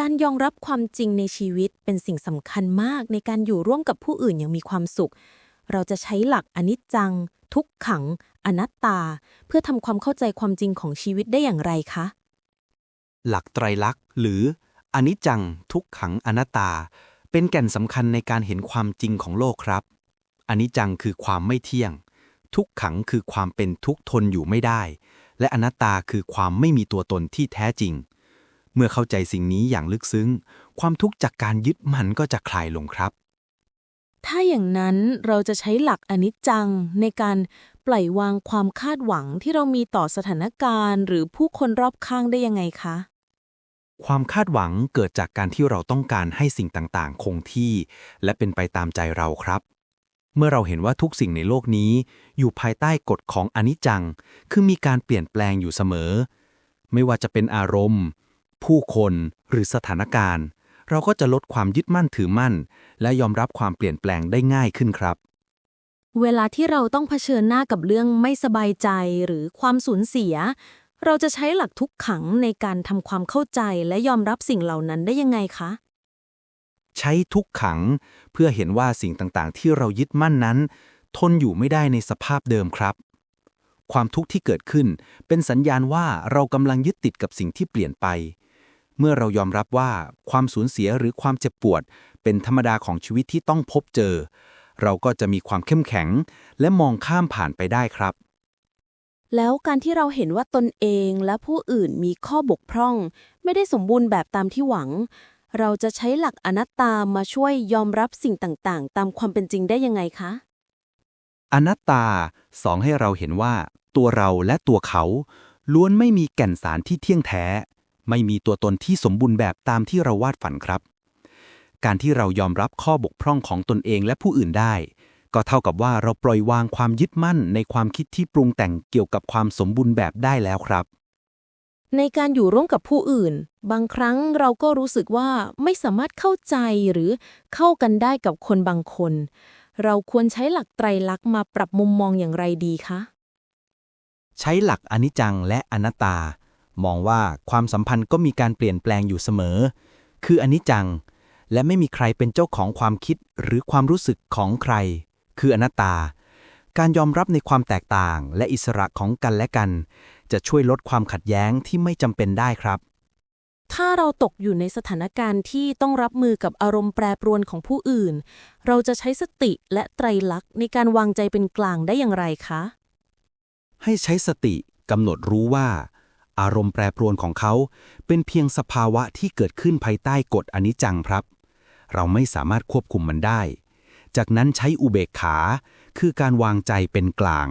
การยอมรับความจริงในชีวิตเป็นสิ่งสำคัญมากในการอยู่ร่วมกับผู้อื่นอย่างมีความสุข เราจะใช้หลักอนิจจัง ทุกขัง อนัตตา เพื่อทำความเข้าใจความจริงของชีวิตได้อย่างไรคะ หลักไตรลักษณ์หรืออนิจจัง ทุกขังอนัตตา เป็นแก่นสำคัญในการเห็นความจริงของโลกครับ อนิจจังคือความไม่เที่ยง ทุกขังคือความเป็นทุกทนอยู่ไม่ได้ และอนัตตาคือความไม่มีตัวตนที่แท้จริง เมื่อเข้าใจสิ่งนี้อย่างลึกซึ้ง ความทุกข์จากการยึดมันก็จะคลายลงครับ ถ้าอย่างนั้นเราจะใช้หลักอนิจจังในการปล่อยวางความคาดหวังที่เรามีต่อสถานการณ์ หรือผู้คนรอบข้างได้ยังไงคะ ความคาดหวังเกิดจากการที่เราต้องการให้สิ่งต่างๆ คงที่ และเป็นไปตามใจเราครับเมื่อเราเห็นว่าทุกสิ่งในโลกนี้ อยู่ภายใต้กฎของอนิจจัง คือมีการเปลี่ยนแปลงอยู่เสมอ ไม่ว่าจะเป็นอารมณ์ ผู้คนหรือสถานการณ์ เราก็จะลดความยึดมั่นถือมั่น และยอมรับความเปลี่ยนแปลงได้ง่ายขึ้นครับ เวลาที่เราต้องเผชิญหน้ากับเรื่องไม่สบายใจหรือความสูญเสีย เราจะใช้หลักทุกขังในการทำความเข้าใจและยอมรับสิ่งเหล่านั้นได้ยังไงคะใช้ทุกขัง เพื่อเห็นว่าสิ่งต่างๆ ที่เรายึดมั่นนั้น ทนอยู่ไม่ได้ในสภาพเดิมครับ ความทุกข์ที่เกิดขึ้น เป็นสัญญาณว่าเรากำลังยึดติดกับสิ่งที่เปลี่ยนไป เมื่อเรายอมรับว่าความสูญเสียหรือความเจ็บปวด เป็นธรรมดาของชีวิตที่ต้องพบเจอ เราก็จะมีความเข้มแข็ง และมองข้ามผ่านไปได้ครับ แล้วการที่เราเห็นว่าตนเองและผู้อื่นมีข้อบกพร่อง ไม่ได้สมบูรณ์แบบตามที่หวัง เราจะใช้หลักอนัตตามาช่วยยอมรับสิ่งต่างๆ ตามความเป็นจริงได้ยังไงคะ อนัตตาสองให้เราเห็นว่า ตัวเราและตัวเขาล้วนไม่มีแก่นสารที่เที่ยงแท้ ไม่มีตัวตนที่สมบูรณ์แบบตามที่เราวาดฝันครับ การที่เรายอมรับข้อบกพร่องของตนเองและผู้อื่นได้ ก็เท่ากับว่าเราปล่อยวางความยึดมั่นในความคิดที่ปรุงแต่งเกี่ยวกับความสมบูรณ์แบบได้แล้วครับ ในการอยู่ร่วมกับผู้อื่น บางครั้งเราก็รู้สึกว่าไม่สามารถเข้าใจหรือเข้ากันได้กับคนบางคน เราควรใช้หลักไตรลักษณ์มาปรับมุมมองอย่างไรดีคะใช้หลักอนิจจังและอนัตตา มองว่าความสัมพันธ์ก็มีการเปลี่ยนแปลงอยู่เสมอ คืออนิจจัง และไม่มีใครเป็นเจ้าของความคิดหรือความรู้สึกของใคร คืออนัตตา การยอมรับในความแตกต่างและอิสระของกันและกัน จะช่วยลดความขัดแย้งที่ไม่จำเป็นได้ครับ ถ้าเราตกอยู่ในสถานการณ์ที่ต้องรับมือกับอารมณ์แปรปรวนของผู้อื่น เราจะใช้สติและไตรลักษณ์ในการวางใจเป็นกลางได้อย่างไรคะ ให้ใช้สติกำหนดรู้ว่า อารมณ์แปรปรวนของเขา เป็นเพียงสภาวะที่เกิดขึ้นภายใต้กฎอนิจจังครับ เราไม่สามารถควบคุมมันได้ จากนั้นใช้อุเบกขา คือการวางใจเป็นกลาง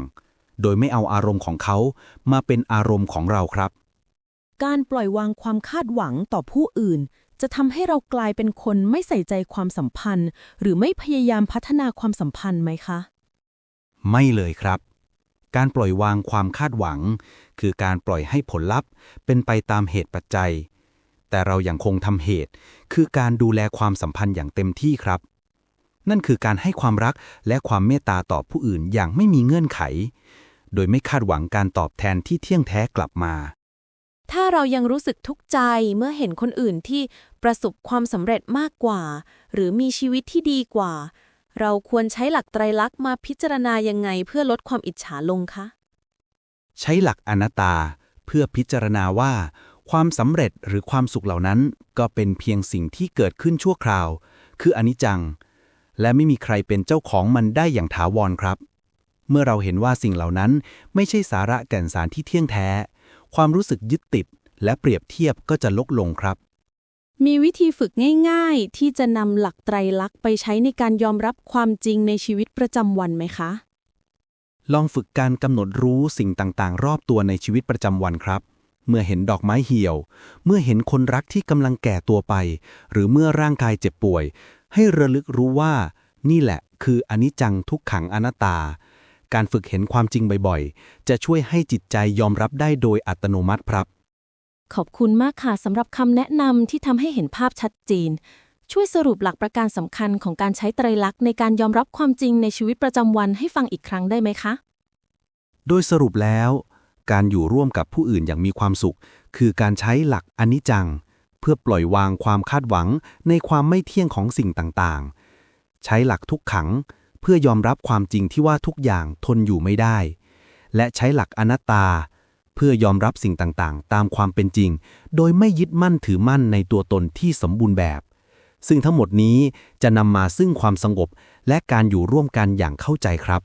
โดยไม่เอาอารมณ์ของเขามาเป็นอารมณ์ของเราครับ การปล่อยวางความคาดหวังต่อผู้อื่น จะทำให้เรากลายเป็นคนไม่ใส่ใจความสัมพันธ์ หรือไม่พยายามพัฒนาความสัมพันธ์ไหมคะ ไม่เลยครับ การปล่อยวางความคาดหวัง คือการปล่อยให้ผลลัพธ์ เป็นไปตามเหตุปัจจัย แต่เรายัางคงทำเหตุ คือการดูแลความสัมพันธ์อย่างเต็มที่ครับ นั่นคือการให้ความรักและความเมตตาต่อผู้อื่นอย่างไม่มีเงื่อนไข โดยไม่คาดหวังการตอบแทนที่เที่ยงแท้กลับมา ถ้าเรายังรู้สึกทุกข์ใจเมื่อเห็นคนอื่นที่ประสบความสำเร็จมากกว่า หรือมีชีวิตที่ดีกว่า เราควรใช้หลักไตรลักษณ์มาพิจารณายังไงเพื่อลดความอิจฉาลงคะ ใช้หลักอนัตตา เพื่อพิจารณาว่า ความสำเร็จหรือความสุขเหล่านั้น ก็เป็นเพียงสิ่งที่เกิดขึ้นชั่วคราว คืออนิจจัง และไม่มีใครเป็นเจ้าของมันได้อย่างถาวรครับ เมื่อเราเห็นว่าสิ่งเหล่านั้นไม่ใช่สาระแก่นสารที่เที่ยงแท้ ความรู้สึกยึดติด และเปรียบเทียบก็จะลดลงครับ มีวิธีฝึกง่ายๆ ที่จะนำหลักไตรลักษณ์ไปใช้ในการยอมรับความจริงในชีวิตประจำวันไหมคะ ลองฝึกการกำหนดรู้สิ่งต่างๆ รอบตัวในชีวิตประจำวันครับ เมื่อเห็นดอกไม้เหี่ยว เมื่อเห็นคนรักที่กำลังแก่ตัวไป หรือเมื่อร่างกายเจ็บป่วย ให้ระลึกรู้ว่า นี่แหละ คืออนิจจังทุกขังอนัตตา การฝึกเห็นความจริงบ่อยๆ จะช่วยให้จิตใจยอมรับได้โดยอัตโนมัติครับ ขอบคุณมากค่ะสำหรับคำแนะนำที่ทำให้เห็นภาพชัดเจนช่วยสรุปหลักประการสำคัญของการใช้ไตรลักษณ์ในการยอมรับความจริงในชีวิตประจำวันให้ฟังอีกครั้งได้ไหมคะ โดยสรุปแล้ว การอยู่ร่วมกับผู้อื่นอย่างมีความสุข คือการใช้หลักอนิจจัง เพื่อปล่อยวางความคาดหวังในความไม่เที่ยงของสิ่งต่างๆ ใช้หลักทุกขัง เพื่อยอมรับความจริงที่ว่าทุกอย่างทนอยู่ไม่ได้ และใช้หลักอนัตตา เพื่อยอมรับสิ่งต่างๆ ตามความเป็นจริง โดยไม่ยึดมั่นถือมั่นในตัวตนที่สมบูรณ์แบบ ซึ่งทั้งหมดนี้จะนำมาซึ่งความสงบ และการอยู่ร่วมกันอย่างเข้าใจครับ